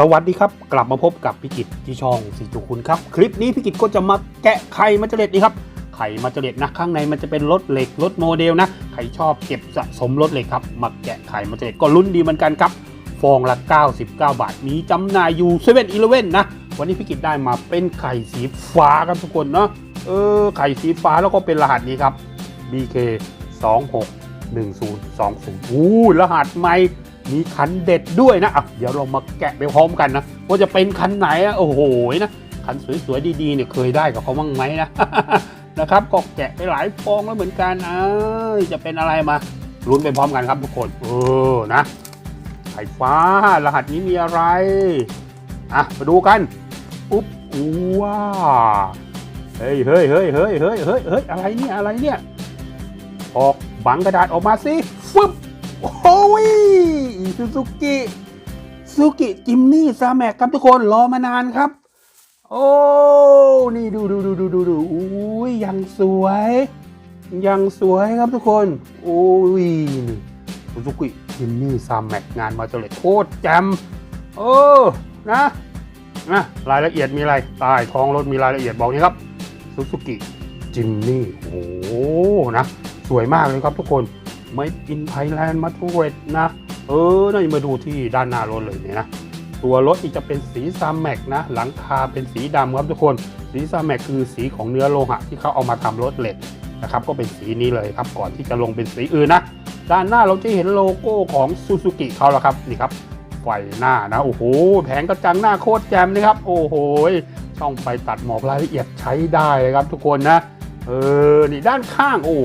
สวัสดีครับ กลับมาพบกับพี่กิตที่ช่องสีจุคุณครับ คลิปนี้พี่กิตก็จะมาแกะไข่มัจเจเล็ดนี่ครับไข่มัจเจเล็ดนะข้างในมันจะเป็นรถเหล็กรถโมเดลนะใครชอบเก็บสะสมรถเหล็กครับมาแกะไข่มัจเจเล็ดก็ลุ้นดีเหมือนกันครับ ฟองละ 99 บาท มีจำหน่ายอยู่เซเว่นอีเลเว่นนะ วันนี้พี่กิตได้มาเป็นไข่สีฟ้าครับทุกคนเนาะเออไข่สีฟ้าแล้วก็เป็นรหัสนี้ครับ BK 26 1020อู้รหัสใหม่ มีคันเด็ดด้วยนะอะเดี๋ยวเรามาแกะไปพร้อมกันนะว่าจะเป็นคันไหนอะโอ้โหนะคันสวยๆดีๆเนี่ยเคยได้กับเขาบ้างไหมนะนะครับก็แกะไปหลายฟองแล้วเหมือนกันอ่าจะเป็นอะไรมาลุ้นไปพร้อมกันครับทุกคนเออนะไข่ฟ้ารหัสนี้มีอะไรอะมาดูกันอุ๊บอู้ว้าเฮ้ยเฮ้ยเฮ้ยเฮ้ยเฮ้ยเฮ้ยเฮ้ยอะไรเนี่ยอะไรเนี่ยออกบังกระดาษออกมาสิฟึบ ซูซูกิซูกิจิมนี่ซาแม็กครับทุกคนรอมานานครับ โอ้นี่ดูดูดูดูดูดูอุ้ยยังสวย ยังสวยครับทุกคนโอ้ยนี่ซูซูกิจิมนี่ซาแม็กงานมาเจเลยโคตรแจ่มโอ้นะนะรายละเอียดมีอะไรใต้ท้องรถมีรายละเอียดบอกนี่ครับซูซูกิจิมนี่โอ้นะ สวยมากเลยครับทุกคนไม่อินไทยแลนด์มาทูเรตนะ เออนี่มาดูที่ด้านหน้ารถเลยเนี่ยนะตัวรถนี่จะเป็นสีซามแม็กนะ หลังคาเป็นสีดำครับทุกคน สีซามแม็กคือสีของเนื้อโลหะที่เขาเอามาทำรถเหล็กนะครับ ก็เป็นสีนี้เลยครับก่อนที่จะลงเป็นสีอื่นนะ ด้านหน้าเราจะเห็นโลโก้ของซูซูกิเขาแล้วครับนี่ครับไฟหน้านะโอ้โหแผงกระจังหน้าโคตรแจ่มนะครับ โอ้โหช่องไฟตัดหมอกรายละเอียดใช้ได้เลยครับทุกคนนะเออนี่ด้านข้างโอ้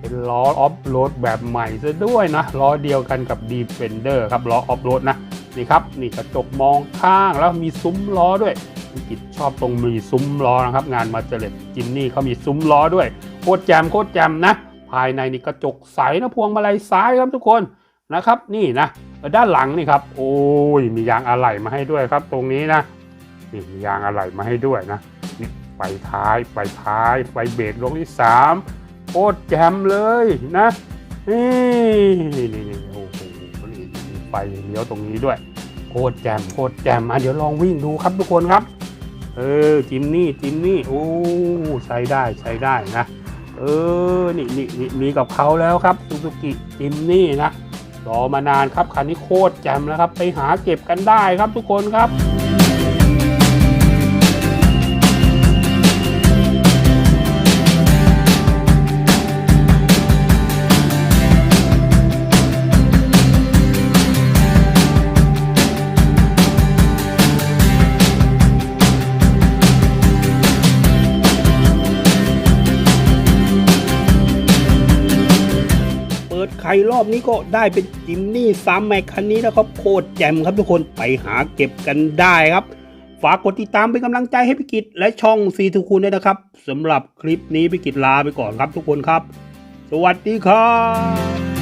เป็นล้อออฟโรดแบบใหม่ซะด้วยนะ ล้อเดียวกันกับ Defender ครับล้อออฟโรดนะนี่ครับนี่กระจกมองข้างแล้วมีซุ้มล้อด้วยกิจชอบตรงมีซุ้มล้อนะครับ งานมาเจเล็ตจิมนี่เขามีซุ้มล้อด้วยโคตรแจมโคตรแจมนะ ภายในนี่กระจกใสนะพวงมาลัยซ้ายครับทุกคนนะครับนี่นะด้านหลังนี่ครับ โอ้ยมียางอะไหล่มาให้ด้วยครับ ตรงนี้นะนี่มียางอะไหล่มาให้ด้วยนะนี่ไฟท้ายไฟท้ายไฟเบรกลงที่สาม คตรแจ่มเลยนะนี่นี่นี่โอ้โหนี่ไฟเลี้ยวตรงนี้ด้วยโคตรแจ่มโคตรแจ่มอะเดี๋ยวลองวิ่งดูครับทุกคนครับ เออจิมนี่จิมนี่โอ้ใช้ได้ใช้ได้นะเออนี่นี่นี่มีกับเขาแล้วครับซูซูกิจิมนี่นะรอมานานครับคันนี้โคตรแจ่มแล้วครับ ไปหาเก็บกันได้ครับทุกคนครับ ข่รอบนี้ก็ได้เป็นจิมนี่ซัมแมคคันนี้นะครับโคตรแจ่มครับทุกคนไปหาเก็บกันได้ครับ ฝากกดติดตามเป็นกำลังใจให้พี่กิจและช่องซีทูคุณด้วยนะครับสำหรับคลิปนี้พี่กิจลาไปก่อนครับทุกคนครับ สวัสดีครับ